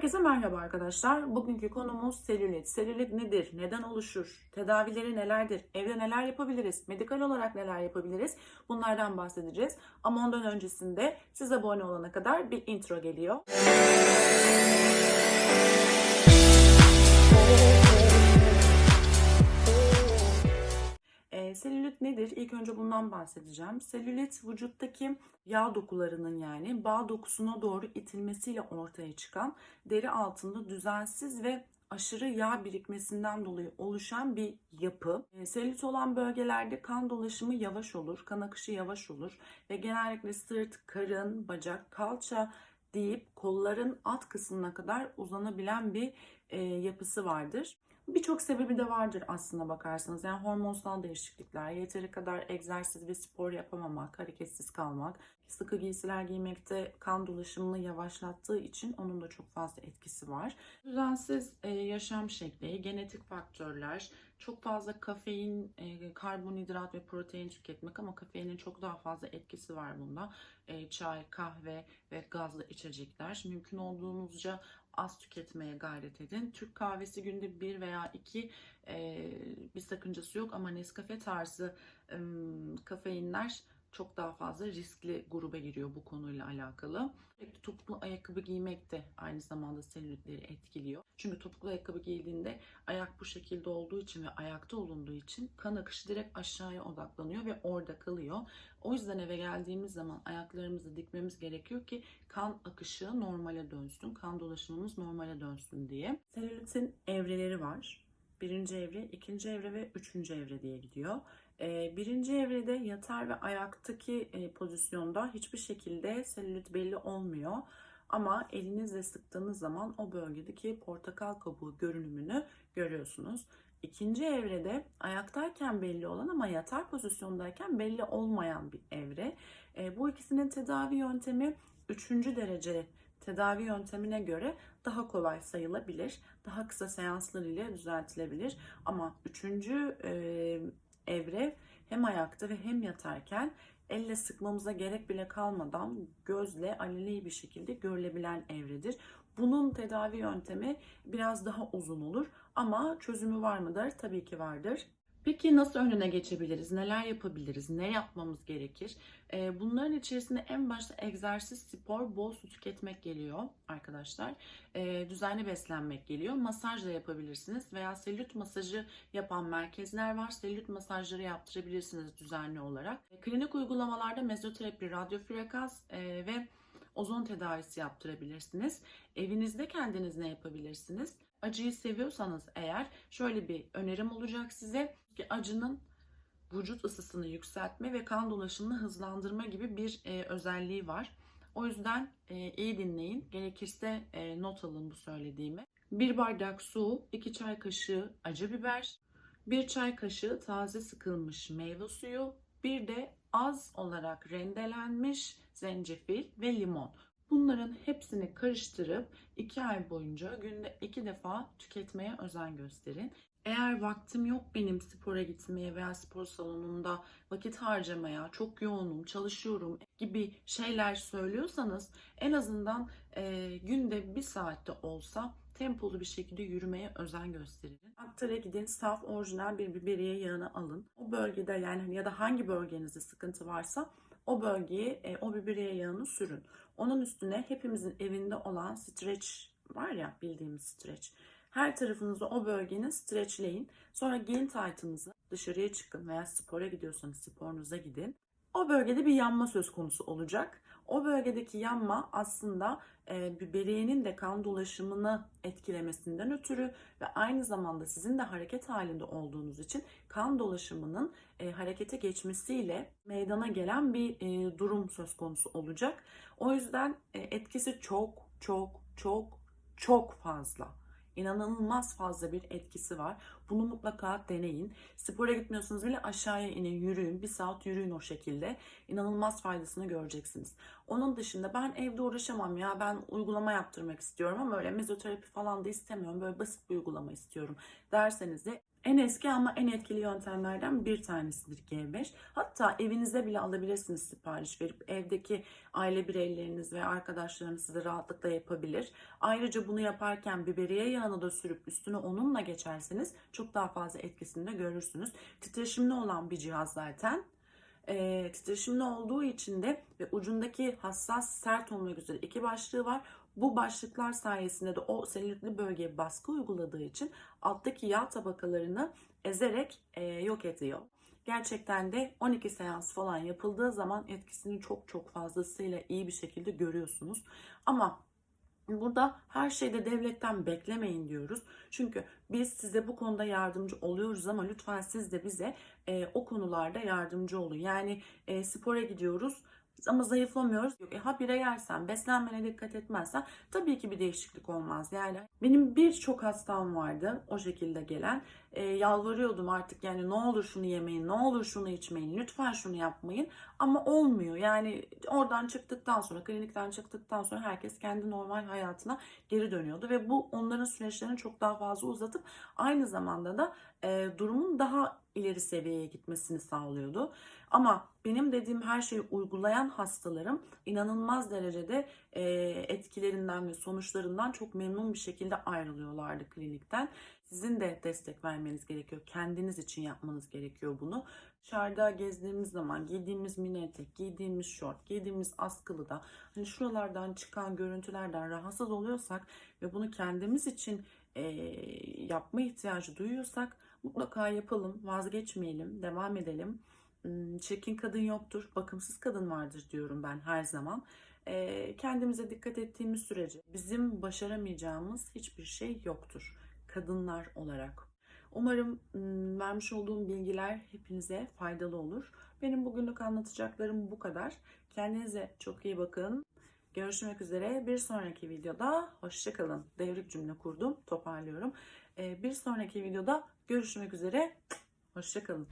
Herkese merhaba arkadaşlar. Bugünkü konumuz selülit. Selülit nedir? Neden oluşur? Tedavileri nelerdir? Evde neler yapabiliriz? Medikal olarak neler yapabiliriz? Bunlardan bahsedeceğiz. Ama ondan öncesinde siz abone olana kadar bir intro geliyor. Selülit nedir? İlk önce bundan bahsedeceğim. Selülit vücuttaki yağ dokularının yani bağ dokusuna doğru itilmesiyle ortaya çıkan deri altında düzensiz ve aşırı yağ birikmesinden dolayı oluşan bir yapı. E, selülit olan bölgelerde kan dolaşımı yavaş olur, kan akışı yavaş olur ve genellikle sırt, karın, bacak, kalça deyip kolların alt kısmına kadar uzanabilen bir e, yapısı vardır. Birçok sebebi de vardır aslında bakarsanız. Yani hormonsal değişiklikler, yeteri kadar egzersiz ve spor yapamamak, hareketsiz kalmak, sıkı giysiler giymekte kan dolaşımını yavaşlattığı için onun da çok fazla etkisi var. Düzensiz e, yaşam şekli, genetik faktörler, çok fazla kafein, e, karbonhidrat ve protein tüketmek ama kafeinin çok daha fazla etkisi var bunda. E, çay, kahve ve gazlı içecekler. Mümkün olduğunuzca az tüketmeye gayret edin. Türk kahvesi günde bir veya iki e, bir sakıncası yok ama Nescafe tarzı e, kafeinler çok daha fazla riskli gruba giriyor bu konuyla alakalı. Sürekli topuklu ayakkabı giymek de aynı zamanda selülitleri etkiliyor. Çünkü topuklu ayakkabı giydiğinde ayak bu şekilde olduğu için ve ayakta olunduğu için kan akışı direkt aşağıya odaklanıyor ve orada kalıyor. O yüzden eve geldiğimiz zaman ayaklarımızı dikmemiz gerekiyor ki kan akışı normale dönsün, kan dolaşımımız normale dönsün diye. Selülitin evreleri var. Birinci evre, ikinci evre ve üçüncü evre diye gidiyor. Ee, birinci evrede yatar ve ayaktaki e, pozisyonda hiçbir şekilde selülit belli olmuyor. Ama elinizle sıktığınız zaman o bölgedeki portakal kabuğu görünümünü görüyorsunuz. İkinci evrede ayaktayken belli olan ama yatar pozisyondayken belli olmayan bir evre. E, bu ikisinin tedavi yöntemi üçüncü derece tedavi yöntemine göre daha kolay sayılabilir. Daha kısa seanslar ile düzeltilebilir. Ama üçüncü e, evre hem ayakta ve hem yatarken elle sıkmamıza gerek bile kalmadan gözle aleli bir şekilde görülebilen evredir. Bunun tedavi yöntemi biraz daha uzun olur ama çözümü var mıdır? Tabii ki vardır. Peki nasıl önüne geçebiliriz? Neler yapabiliriz? Ne yapmamız gerekir? Ee, bunların içerisinde en başta egzersiz, spor, bol su tüketmek geliyor arkadaşlar. Ee, düzenli beslenmek geliyor. Masaj da yapabilirsiniz veya selülit masajı yapan merkezler var. Selülit masajları yaptırabilirsiniz düzenli olarak. Klinik uygulamalarda mezoterapi, radyofrekans e, ve ozon tedavisi yaptırabilirsiniz. Evinizde kendiniz ne yapabilirsiniz? Acıyı seviyorsanız eğer şöyle bir önerim olacak size ki acının vücut ısısını yükseltme ve kan dolaşımını hızlandırma gibi bir e, özelliği var. O yüzden e, iyi dinleyin. Gerekirse e, not alın bu söylediğimi. Bir bardak su, 2 çay kaşığı acı biber, 1 çay kaşığı taze sıkılmış meyve suyu, bir de az olarak rendelenmiş zencefil ve limon. Bunların hepsini karıştırıp 2 ay boyunca günde 2 defa tüketmeye özen gösterin. Eğer vaktim yok benim spora gitmeye veya spor salonunda vakit harcamaya, çok yoğunum, çalışıyorum gibi şeyler söylüyorsanız en azından e, günde bir saatte olsa tempolu bir şekilde yürümeye özen gösterin. Aktar'a gidin, saf orijinal bir biberiye yağını alın. O bölgede yani hani ya da hangi bölgenizde sıkıntı varsa o bölgeye e, o biberiye yağını sürün. Onun üstüne hepimizin evinde olan streç var ya bildiğimiz streç. Her tarafınızı o bölgenin streçleyin. Sonra giyin taytınızı dışarıya çıkın veya spora gidiyorsanız sporunuza gidin. O bölgede bir yanma söz konusu olacak. O bölgedeki yanma aslında e, biberiyenin de kan dolaşımını etkilemesinden ötürü ve aynı zamanda sizin de hareket halinde olduğunuz için kan dolaşımının e, harekete geçmesiyle meydana gelen bir e, durum söz konusu olacak. O yüzden e, etkisi çok çok çok çok fazla inanılmaz fazla bir etkisi var. Bunu mutlaka deneyin. Spora gitmiyorsanız bile aşağıya inin, yürüyün. Bir saat yürüyün o şekilde. İnanılmaz faydasını göreceksiniz. Onun dışında ben evde uğraşamam ya ben uygulama yaptırmak istiyorum ama öyle mezoterapi falan da istemiyorum. Böyle basit bir uygulama istiyorum derseniz de En eski ama en etkili yöntemlerden bir tanesidir G5. Hatta evinize bile alabilirsiniz sipariş verip evdeki aile bireyleriniz ve arkadaşlarınız size rahatlıkla yapabilir. Ayrıca bunu yaparken biberiye yağını da sürüp üstüne onunla geçerseniz çok daha fazla etkisini de görürsünüz. Titreşimli olan bir cihaz zaten. E, titreşimli olduğu için de ve ucundaki hassas sert olmak üzere iki başlığı var. Bu başlıklar sayesinde de o selülitli bölgeye baskı uyguladığı için alttaki yağ tabakalarını ezerek e, yok ediyor. Gerçekten de 12 seans falan yapıldığı zaman etkisini çok çok fazlasıyla iyi bir şekilde görüyorsunuz. Ama Burada her şeyde devletten beklemeyin diyoruz. Çünkü biz size bu konuda yardımcı oluyoruz ama lütfen siz de bize e, o konularda yardımcı olun. Yani e, spora gidiyoruz ama zayıflamıyoruz. Yok, e, habire yersen, beslenmene dikkat etmezsen tabii ki bir değişiklik olmaz. Yani benim birçok hastam vardı o şekilde gelen. E, yalvarıyordum artık yani ne olur şunu yemeyin, ne olur şunu içmeyin, lütfen şunu yapmayın. Ama olmuyor. Yani oradan çıktıktan sonra, klinikten çıktıktan sonra herkes kendi normal hayatına geri dönüyordu ve bu onların süreçlerini çok daha fazla uzatıp aynı zamanda da e, durumun daha ileri seviyeye gitmesini sağlıyordu. Ama benim dediğim her şeyi uygulayan hastalarım inanılmaz derecede e, etkilerinden ve sonuçlarından çok memnun bir şekilde ayrılıyorlardı klinikten. Sizin de destek vermeniz gerekiyor. Kendiniz için yapmanız gerekiyor bunu. Dışarıda gezdiğimiz zaman giydiğimiz mini etek, giydiğimiz şort, giydiğimiz askılı da hani şuralardan çıkan görüntülerden rahatsız oluyorsak ve bunu kendimiz için e, yapma ihtiyacı duyuyorsak mutlaka yapalım, vazgeçmeyelim, devam edelim. Hmm, Çirkin kadın yoktur, bakımsız kadın vardır diyorum ben her zaman. E, kendimize dikkat ettiğimiz sürece bizim başaramayacağımız hiçbir şey yoktur kadınlar olarak. Umarım ım, vermiş olduğum bilgiler hepinize faydalı olur. Benim bugünlük anlatacaklarım bu kadar. Kendinize çok iyi bakın. Görüşmek üzere. Bir sonraki videoda hoşçakalın. Devrik cümle kurdum. Toparlıyorum. Ee, Bir sonraki videoda görüşmek üzere. Hoşçakalın.